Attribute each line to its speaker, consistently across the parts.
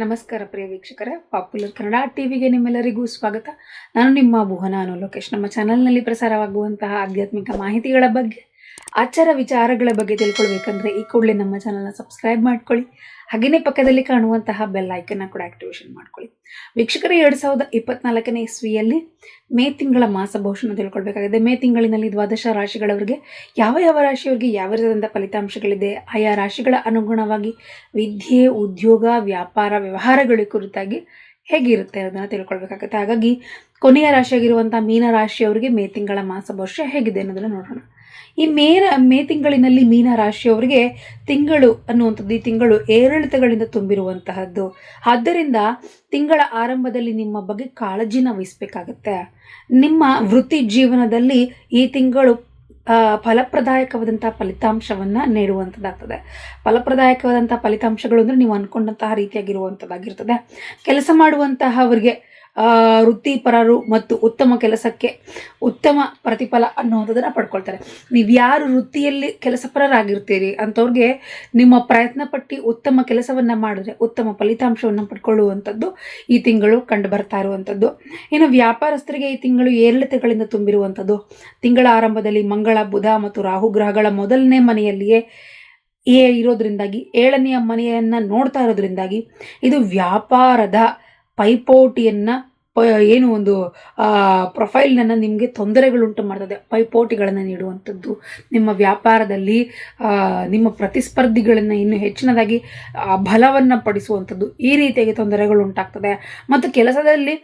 Speaker 1: ನಮಸ್ಕಾರ ಪ್ರಿಯ ವೀಕ್ಷಕರೇ. ಪಾಪ್ಯುಲರ್ ಕನ್ನಡ ಟಿವಿಗೆ ನಿಮ್ಮೆಲ್ಲರಿಗೂ ಸ್ವಾಗತ. ನಾನು ನಿಮ್ಮ ಭುವನ ಅನು ಲೋಕೇಶ್. ನಮ್ಮ ಚಾನಲ್ನಲ್ಲಿ ಪ್ರಸಾರವಾಗುವಂತಹ ಆಧ್ಯಾತ್ಮಿಕ ಮಾಹಿತಿಗಳ ಬಗ್ಗೆ, ಆಚಾರ ವಿಚಾರಗಳ ಬಗ್ಗೆ ತಿಳ್ಕೊಳ್ಬೇಕಂದ್ರೆ ಈ ಕೂಡಲೇ ನಮ್ಮ ಚಾನಲ್ನ ಸಬ್ಸ್ಕ್ರೈಬ್ ಮಾಡ್ಕೊಳ್ಳಿ. ಹಾಗೆಯೇ ಪಕ್ಕದಲ್ಲಿ ಕಾಣುವಂತಹ ಬೆಲ್ ಐಕನ್ನ ಕೂಡ ಆಕ್ಟಿವೇಶನ್ ಮಾಡ್ಕೊಳ್ಳಿ. ವೀಕ್ಷಕರು, ಎರಡು ಸಾವಿರದ ಇಪ್ಪತ್ನಾಲ್ಕನೇ ಇಸ್ವಿಯಲ್ಲಿ ಮೇ ತಿಂಗಳ ಮಾಸ ಭವಿಷ್ಯನ ತಿಳ್ಕೊಳ್ಬೇಕಾಗಿದೆ. ಮೇ ತಿಂಗಳಿನಲ್ಲಿ ದ್ವಾದಶ ರಾಶಿಗಳವರಿಗೆ ಯಾವ ಯಾವ ರಾಶಿಯವರಿಗೆ ಯಾವ ರೀತಿಯಾದಂಥ ಫಲಿತಾಂಶಗಳಿದೆ? ಆಯಾ ರಾಶಿಗಳ ಅನುಗುಣವಾಗಿ ವಿದ್ಯೆ, ಉದ್ಯೋಗ, ವ್ಯಾಪಾರ, ವ್ಯವಹಾರಗಳ ಕುರಿತಾಗಿ ಹೇಗಿರುತ್ತೆ ಅನ್ನೋದನ್ನು ತಿಳ್ಕೊಳ್ಬೇಕಾಗುತ್ತೆ. ಹಾಗಾಗಿ ಕೊನೆಯ ರಾಶಿಯಾಗಿರುವಂಥ ಮೀನ ರಾಶಿಯವರಿಗೆ ಮೇ ತಿಂಗಳ ಮಾಸ ಭವಿಷ್ಯ ಹೇಗಿದೆ ಅನ್ನೋದನ್ನು ನೋಡೋಣ. ಈ ಮೇ ಮೇ ತಿಂಗಳಿನಲ್ಲಿ ಮೀನ ರಾಶಿಯವರಿಗೆ ತಿಂಗಳು ಅನ್ನುವಂಥದ್ದು, ಈ ತಿಂಗಳು ಏರಿಳಿತಗಳಿಂದ ತುಂಬಿರುವಂತಹದ್ದು. ಆದ್ದರಿಂದ ತಿಂಗಳ ಆರಂಭದಲ್ಲಿ ನಿಮ್ಮ ಬಗ್ಗೆ ಕಾಳಜಿನ ವಹಿಸಬೇಕಾಗತ್ತೆ. ನಿಮ್ಮ ವೃತ್ತಿ ಜೀವನದಲ್ಲಿ ಈ ತಿಂಗಳು ಫಲಪ್ರದಾಯಕವಾದಂಥ ಫಲಿತಾಂಶವನ್ನು ನೀಡುವಂಥದ್ದಾಗ್ತದೆ. ಫಲಪ್ರದಾಯಕವಾದಂಥ ಫಲಿತಾಂಶಗಳು ಅಂದರೆ ನೀವು ಅಂದ್ಕೊಂಡಂತಹ ರೀತಿಯಾಗಿರುವಂಥದ್ದಾಗಿರ್ತದೆ. ಕೆಲಸ ಮಾಡುವಂತಹವರಿಗೆ ವೃತ್ತಿಪರರು ಮತ್ತು ಉತ್ತಮ ಕೆಲಸಕ್ಕೆ ಉತ್ತಮ ಪ್ರತಿಫಲ ಅನ್ನುವಂಥದ್ದನ್ನು ಪಡ್ಕೊಳ್ತಾರೆ. ನೀವು ಯಾರು ವೃತ್ತಿಯಲ್ಲಿ ಕೆಲಸಪರರಾಗಿರ್ತೀರಿ ಅಂಥವ್ರಿಗೆ ನಿಮ್ಮ ಪ್ರಯತ್ನ ಪಟ್ಟು ಉತ್ತಮ ಕೆಲಸವನ್ನು ಮಾಡಿದ್ರೆ ಉತ್ತಮ ಫಲಿತಾಂಶವನ್ನು ಪಡ್ಕೊಳ್ಳುವಂಥದ್ದು ಈ ತಿಂಗಳು ಕಂಡು ಬರ್ತಾ ಇರುವಂಥದ್ದು. ಇನ್ನು ವ್ಯಾಪಾರಸ್ಥರಿಗೆ ಈ ತಿಂಗಳು ಏರಿಳಿತಗಳಿಂದ ತುಂಬಿರುವಂಥದ್ದು. ತಿಂಗಳ ಆರಂಭದಲ್ಲಿ ಮಂಗಳ, ಬುಧ ಮತ್ತು ರಾಹು ಗ್ರಹಗಳ ಮೊದಲನೇ ಮನೆಯಲ್ಲಿಯೇ ಏ ಇರೋದ್ರಿಂದಾಗಿ, ಏಳನೆಯ ಮನೆಯನ್ನು ನೋಡ್ತಾ ಇರೋದ್ರಿಂದಾಗಿ ಇದು ವ್ಯಾಪಾರದ ಪೈಪೋಟಿಯನ್ನು ಏನು ಒಂದು ಪ್ರೊಫೈಲ್ನನ್ನು ನಿಮಗೆ ತೊಂದರೆಗಳುಂಟು ಮಾಡ್ತದೆ. ಪೈಪೋಟಿಗಳನ್ನು ನೀಡುವಂಥದ್ದು, ನಿಮ್ಮ ವ್ಯಾಪಾರದಲ್ಲಿ ನಿಮ್ಮ ಪ್ರತಿಸ್ಪರ್ಧಿಗಳನ್ನು ಇನ್ನೂ ಹೆಚ್ಚಿನದಾಗಿ ಬಲವನ್ನು ಪಡಿಸುವಂಥದ್ದು ಈ ರೀತಿಯಾಗಿ ತೊಂದರೆಗಳು ಉಂಟಾಗ್ತದೆ ಮತ್ತು ಕೆಲಸದಲ್ಲಿ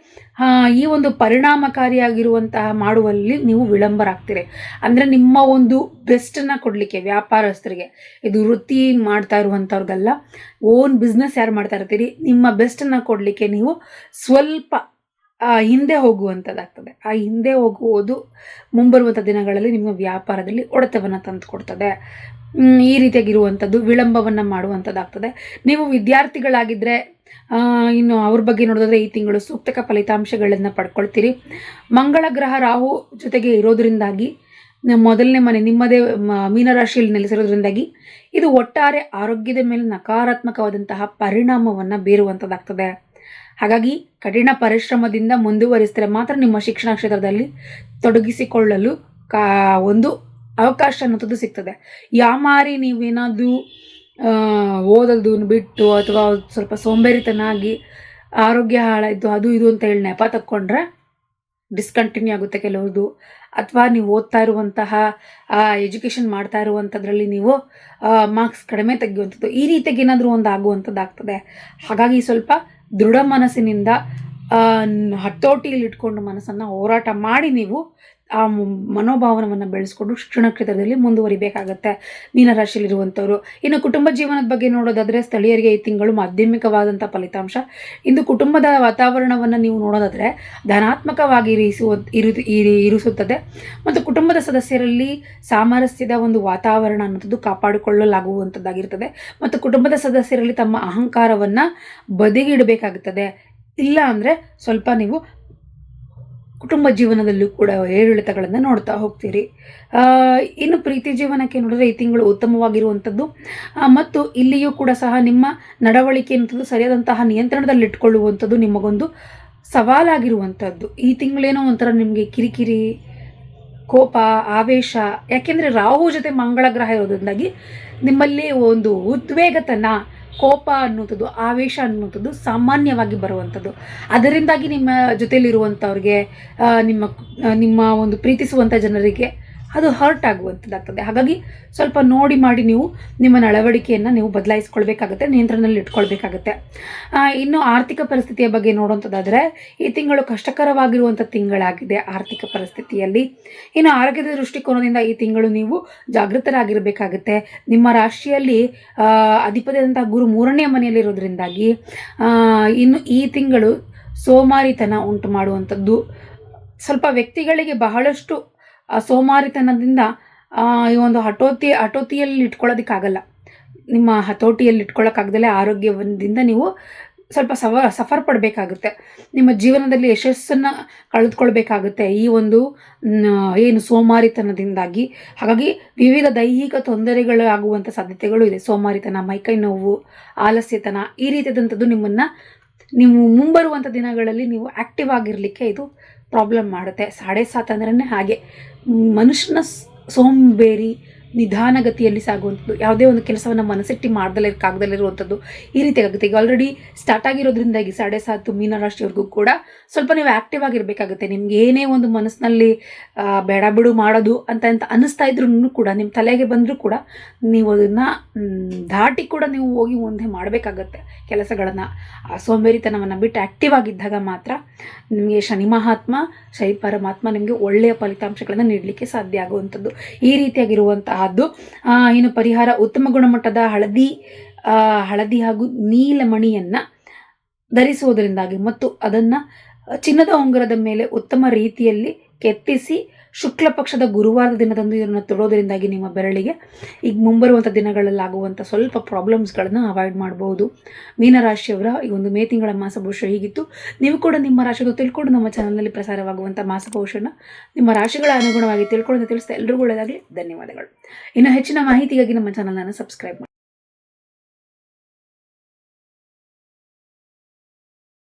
Speaker 1: ಈ ಒಂದು ಪರಿಣಾಮಕಾರಿಯಾಗಿರುವಂತಹ ಮಾಡುವಲ್ಲಿ ನೀವು ವಿಳಂಬರಾಗ್ತೀರಿ. ಅಂದರೆ ನಿಮ್ಮ ಒಂದು ಬೆಸ್ಟನ್ನು ಕೊಡಲಿಕ್ಕೆ, ವ್ಯಾಪಾರಸ್ಥರಿಗೆ. ಇದು ವೃತ್ತಿ ಮಾಡ್ತಾ ಇರುವಂಥವ್ರಿಗೆಲ್ಲ, ಓನ್ ಬಿಸ್ನೆಸ್ ಯಾರು ಮಾಡ್ತಾ ಇರ್ತೀರಿ, ನಿಮ್ಮ ಬೆಸ್ಟನ್ನು ಕೊಡಲಿಕ್ಕೆ ನೀವು ಸ್ವಲ್ಪ ಆ, ಹಿಂದೆ ಹೋಗುವಂಥದ್ದಾಗ್ತದೆ ಆ ಹಿಂದೆ ಹೋಗುವುದು ಮುಂಬರುವಂಥ ದಿನಗಳಲ್ಲಿ ನಿಮ್ಮ ವ್ಯಾಪಾರದಲ್ಲಿ ಒಡೆತವನ್ನು ತಂದುಕೊಡ್ತದೆ. ಕೊಡ್ತದೆ ಈ ರೀತಿಯಾಗಿರುವಂಥದ್ದು ವಿಳಂಬವನ್ನು ಮಾಡುವಂಥದ್ದಾಗ್ತದೆ ನೀವು ವಿದ್ಯಾರ್ಥಿಗಳಾಗಿದ್ದರೆ ಇನ್ನು ಅವ್ರ ಬಗ್ಗೆ ನೋಡಿದ್ರೆ ಈ ತಿಂಗಳು ಸೂಕ್ತಕ ಫಲಿತಾಂಶಗಳನ್ನು ಪಡ್ಕೊಳ್ತೀರಿ. ಮಂಗಳ ಗ್ರಹ ರಾಹು ಜೊತೆಗೆ ಇರೋದರಿಂದಾಗಿ ಮೊದಲನೇ ಮನೆ ನಿಮ್ಮದೇ ಮೀನರಾಶಿಯಲ್ಲಿ ನೆಲೆಸಿರೋದ್ರಿಂದಾಗಿ ಇದು ಒಟ್ಟಾರೆ ಆರೋಗ್ಯದ ಮೇಲೆ ನಕಾರಾತ್ಮಕವಾದಂತಹ ಪರಿಣಾಮವನ್ನು ಬೀರುವಂಥದ್ದಾಗ್ತದೆ ಹಾಗಾಗಿ ಕಠಿಣ ಪರಿಶ್ರಮದಿಂದ ಮುಂದುವರಿಸಿದರೆ ಮಾತ್ರ ನಿಮ್ಮ ಶಿಕ್ಷಣ ಕ್ಷೇತ್ರದಲ್ಲಿ ತೊಡಗಿಸಿಕೊಳ್ಳಲು ಕಾ, ಒಂದು ಅವಕಾಶ ಅನ್ನೋದು ಸಿಗ್ತದೆ. ಯಾಮಾರಿ ನೀವೇನಾದರೂ ಓದೋದು ಬಿಟ್ಟು ಅಥವಾ ಸ್ವಲ್ಪ ಸೋಂಬೇರಿತನ ಆಗಿ ಆರೋಗ್ಯ ಹಾಳಾಯಿತು, ಅದು ಇದು ಅಂತ ಹೇಳಿ ನೆಪ ತಕ್ಕೊಂಡ್ರೆ ಡಿಸ್ಕಂಟಿನ್ಯೂ ಆಗುತ್ತೆ ಕೆಲವ್ರದ್ದು. ಅಥವಾ ನೀವು ಓದ್ತಾ ಇರುವಂತಹ ಎಜುಕೇಷನ್ ಮಾಡ್ತಾ ಇರುವಂಥದ್ರಲ್ಲಿ ನೀವು ಮಾರ್ಕ್ಸ್ ಕಡಿಮೆ ತೆಗೆಯುವಂಥದ್ದು. ಈ ರೀತಿಯಾಗಿ ಏನಾದರೂ ಒಂದು ಆಗುವಂಥದ್ದು ಆಗ್ತದೆ ಹಾಗಾಗಿ ಸ್ವಲ್ಪ ದೃಢ ಮನಸ್ಸಿನಿಂದ ಹತೋಟಿಯಲ್ಲಿಟ್ಕೊಂಡು ಮನಸ್ಸನ್ನು ಹೋರಾಟ ಮಾಡಿ ನೀವು ಆ ಮನೋಭಾವನವನ್ನು ಬೆಳೆಸ್ಕೊಂಡು ಶಿಕ್ಷಣ ಕ್ಷೇತ್ರದಲ್ಲಿ ಮುಂದುವರಿಬೇಕಾಗತ್ತೆ. ಮೀನರಾಶಿಯಲ್ಲಿರುವಂಥವ್ರು ಇನ್ನು ಕುಟುಂಬ ಜೀವನದ ಬಗ್ಗೆ ನೋಡೋದಾದರೆ ಸ್ಥಳೀಯರಿಗೆ ಈ ತಿಂಗಳು ಮಾಧ್ಯಮಿಕವಾದಂಥ ಫಲಿತಾಂಶ. ಇಂದು ಕುಟುಂಬದ ವಾತಾವರಣವನ್ನು ನೀವು ನೋಡೋದಾದರೆ ಧನಾತ್ಮಕವಾಗಿ ಇರಿಸುವ ಇರು ಇರಿ- ಇರಿಸುತ್ತದೆ. ಮತ್ತು ಕುಟುಂಬದ ಸದಸ್ಯರಲ್ಲಿ ಸಾಮರಸ್ಯದ ಒಂದು ವಾತಾವರಣ ಅನ್ನೋದು ಕಾಪಾಡಿಕೊಳ್ಳಲಾಗುವಂಥದ್ದಾಗಿರ್ತದೆ. ಮತ್ತು ಕುಟುಂಬದ ಸದಸ್ಯರಲ್ಲಿ ತಮ್ಮ ಅಹಂಕಾರವನ್ನು ಬದಿಗಿಡಬೇಕಾಗುತ್ತದೆ. ಇಲ್ಲ ಅಂದರೆ ಸ್ವಲ್ಪ ನೀವು ಕುಟುಂಬ ಜೀವನದಲ್ಲೂ ಕೂಡ ಏರಿಳಿತಗಳನ್ನು ನೋಡ್ತಾ ಹೋಗ್ತೀರಿ. ಇನ್ನು ಪ್ರೀತಿ ಜೀವನಕ್ಕೆ ನೋಡಿದ್ರೆ ಈ ತಿಂಗಳು ಉತ್ತಮವಾಗಿರುವಂಥದ್ದು. ಮತ್ತು ಇಲ್ಲಿಯೂ ಕೂಡ ಸಹ ನಿಮ್ಮ ನಡವಳಿಕೆ ಅನ್ನೋದು ಸರಿಯಾದಂತಹ ನಿಯಂತ್ರಣದಲ್ಲಿಟ್ಕೊಳ್ಳುವಂಥದ್ದು ನಿಮಗೊಂದು ಸವಾಲಾಗಿರುವಂಥದ್ದು. ಈ ತಿಂಗಳೇನೋ ಒಂಥರ ನಿಮಗೆ ಕಿರಿಕಿರಿ, ಕೋಪ, ಆವೇಶ, ಯಾಕೆಂದರೆ ರಾಹು ಜೊತೆ ಮಂಗಳ ಗ್ರಹ ಇರೋದ್ರಿಂದಾಗಿ ನಿಮ್ಮಲ್ಲಿ ಒಂದು ಉದ್ವೇಗತನ ಕೋಪ ಅನ್ನುವಂಥದ್ದು ಆವೇಶ ಅನ್ನುವಂಥದ್ದು ಸಾಮಾನ್ಯವಾಗಿ ಬರುವಂಥದ್ದು. ಅದರಿಂದಾಗಿ ನಿಮ್ಮ ಜೊತೆಯಲ್ಲಿರುವಂಥವ್ರಿಗೆ ನಿಮ್ಮ ನಿಮ್ಮ ಒಂದು ಪ್ರೀತಿಸುವಂಥ ಜನರಿಗೆ ಅದು ಹರ್ಟ್ ಆಗುವಂಥದ್ದಾಗ್ತದೆ ಹಾಗಾಗಿ ಸ್ವಲ್ಪ ನೋಡಿ ಮಾಡಿ ನೀವು ನಿಮ್ಮ ನಡವಳಿಕೆಯನ್ನು ನೀವು ಬದಲಾಯಿಸ್ಕೊಳ್ಬೇಕಾಗತ್ತೆ, ನಿಯಂತ್ರಣದಲ್ಲಿ ಇಟ್ಕೊಳ್ಬೇಕಾಗತ್ತೆ. ಇನ್ನು ಆರ್ಥಿಕ ಪರಿಸ್ಥಿತಿಯ ಬಗ್ಗೆ ನೋಡುವಂಥದ್ದಾದರೆ ಈ ತಿಂಗಳು ಕಷ್ಟಕರವಾಗಿರುವಂಥ ತಿಂಗಳಾಗಿದೆ ಆರ್ಥಿಕ ಪರಿಸ್ಥಿತಿಯಲ್ಲಿ. ಇನ್ನು ಆರೋಗ್ಯದ ದೃಷ್ಟಿಕೋನದಿಂದ ಈ ತಿಂಗಳು ನೀವು ಜಾಗೃತರಾಗಿರಬೇಕಾಗುತ್ತೆ. ನಿಮ್ಮ ರಾಶಿಯಲ್ಲಿ ಅಧಿಪತಿಯಾದಂಥ ಗುರು ಮೂರನೇ ಮನೆಯಲ್ಲಿರೋದ್ರಿಂದಾಗಿ ಇನ್ನು ಈ ತಿಂಗಳು ಸೋಮಾರಿತನ ಉಂಟು ಮಾಡುವಂಥದ್ದು. ಸ್ವಲ್ಪ ವ್ಯಕ್ತಿಗಳಿಗೆ ಬಹಳಷ್ಟು ಸೋಮಾರಿತನದಿಂದ ಈ ಒಂದು ಹಟೋತಿ ಹಟೋತಿಯಲ್ಲಿ ಇಟ್ಕೊಳ್ಳೋದಕ್ಕಾಗಲ್ಲ. ನಿಮ್ಮ ಹತೋಟಿಯಲ್ಲಿ ಇಟ್ಕೊಳ್ಳೋಕ್ಕಾಗ್ದಲೇ ಆರೋಗ್ಯದಿಂದ ನೀವು ಸ್ವಲ್ಪ ಸವ, ಸಫರ್ ಪಡಬೇಕಾಗುತ್ತೆ. ನಿಮ್ಮ ಜೀವನದಲ್ಲಿ ಯಶಸ್ಸನ್ನು ಕಳೆದುಕೊಳ್ಬೇಕಾಗುತ್ತೆ. ಈ ಒಂದು ಏನು ಸೋಮಾರಿತನದಿಂದಾಗಿ. ಹಾಗಾಗಿ ವಿವಿಧ ದೈಹಿಕ ತೊಂದರೆಗಳಾಗುವಂಥ ಸಾಧ್ಯತೆಗಳು ಇದೆ. ಸೋಮಾರಿತನ ಮೈಕೈ ನೋವು ಆಲಸ್ಯತನ, ಈ ರೀತಿಯಾದಂಥದ್ದು ನಿಮ್ಮನ್ನು ನೀವು ಮುಂಬರುವಂಥ ದಿನಗಳಲ್ಲಿ ನೀವು ಆ್ಯಕ್ಟಿವ್ ಆಗಿರಲಿಕ್ಕೆ ಇದು ಪ್ರಾಬ್ಲಮ್ ಮಾಡುತ್ತೆ. ಸಾಡೆ ಸಾತ್ ಅಂದ್ರೇ ಹಾಗೆ. ಮನುಷ್ಯನ ಸೋಂಬೇರಿ ನಿಧಾನಗತಿಯಲ್ಲಿ ಸಾಗುವಂಥದ್ದು. ಯಾವುದೇ ಒಂದು ಕೆಲಸವನ್ನು ಮನಸ್ಸಿಟ್ಟು ಮಾಡ್ದಲೇ ಕಾಗದಲ್ಲಿರುವಂಥದ್ದು ಈ ರೀತಿ ಆಗುತ್ತೆ. ಈಗ ಆಲ್ರೆಡಿ ಸ್ಟಾರ್ಟ್ ಆಗಿರೋದ್ರಿಂದಾಗಿ ಸಾಡೆ ಸಾತು ಮೀನರಾಶಿಯವ್ರಿಗೂ ಕೂಡ ಸ್ವಲ್ಪ ನೀವು ಆ್ಯಕ್ಟಿವ್ ಆಗಿರಬೇಕಾಗುತ್ತೆ. ನಿಮ್ಗೆ ಏನೇ ಒಂದು ಮನಸ್ಸಿನಲ್ಲಿ ಬೇಡ ಬಿಡು ಮಾಡೋದು ಅಂತ ಅಂತ ಅನ್ನಿಸ್ತಾ ಇದ್ರೂ ಕೂಡ ನಿಮ್ಮ ತಲೆಗೆ ಬಂದರೂ ಕೂಡ ನೀವು ಅದನ್ನು ದಾಟಿ ಕೂಡ ನೀವು ಹೋಗಿ ಮುಂದೆ ಮಾಡಬೇಕಾಗತ್ತೆ ಕೆಲಸಗಳನ್ನು. ಆ, ಸೋಂಬೇರಿತನವನ್ನು ಬಿಟ್ಟು ಆ್ಯಕ್ಟಿವ್ ಆಗಿದ್ದಾಗ ಮಾತ್ರ ನಿಮಗೆ ಶನಿ ಮಹಾತ್ಮ, ಶನಿ ಪರಮಾತ್ಮ ನಿಮಗೆ ಒಳ್ಳೆಯ ಫಲಿತಾಂಶಗಳನ್ನು ನೀಡಲಿಕ್ಕೆ ಸಾಧ್ಯ ಆಗುವಂಥದ್ದು. ಈ ರೀತಿಯಾಗಿರುವಂತಹದ್ದು ಆ, ಏನು ಪರಿಹಾರ ಉತ್ತಮ ಗುಣಮಟ್ಟದ ಹಳದಿ ಹಳದಿ ಹಾಗೂ ನೀಲಮಣಿಯನ್ನು ಧರಿಸುವುದರಿಂದಾಗಿ ಮತ್ತು ಅದನ್ನು ಚಿನ್ನದ ಉಂಗುರದ ಮೇಲೆ ಉತ್ತಮ ರೀತಿಯಲ್ಲಿ ಕೆತ್ತಿಸಿ ಶುಕ್ಲ ಪಕ್ಷದ ಗುರುವಾರದ ದಿನದಂದು ಇದನ್ನು ತೊಡೋದರಿಂದಾಗಿ ನಿಮ್ಮ ಬೆರಳಿಗೆ ಈಗ ಮುಂಬರುವಂಥ ದಿನಗಳಲ್ಲಾಗುವಂಥ ಸ್ವಲ್ಪ ಪ್ರಾಬ್ಲಮ್ಸ್ಗಳನ್ನು ಅವಾಯ್ಡ್ ಮಾಡ್ಬೋದು. ಮೀನರಾಶಿಯವರ ಈ ಒಂದು ಮೇ ತಿಂಗಳ ಮಾಸಭವಿಷ್ಯ ಹೀಗಿತ್ತು. ನೀವು ಕೂಡ ನಿಮ್ಮ ರಾಶಿಯನ್ನು ತಿಳ್ಕೊಂಡು ನಮ್ಮ ಚಾನಲ್ನಲ್ಲಿ ಪ್ರಸಾರವಾಗುವಂಥ ಮಾಸಭವಿಷ್ಯನ ನಿಮ್ಮ ರಾಶಿಗಳ ಅನುಗುಣವಾಗಿ ತಿಳ್ಕೊಳ್ಳೋದು ತಿಳಿಸ್ತಾ ಎಲ್ರಿಗೂ ಒಳ್ಳೆಯದಾಗಲಿ. ಧನ್ಯವಾದಗಳು. ಇನ್ನು ಹೆಚ್ಚಿನ ಮಾಹಿತಿಗಾಗಿ ನಮ್ಮ ಚಾನಲನ್ನು ಸಬ್ಸ್ಕ್ರೈಬ್ ಮಾಡಿ.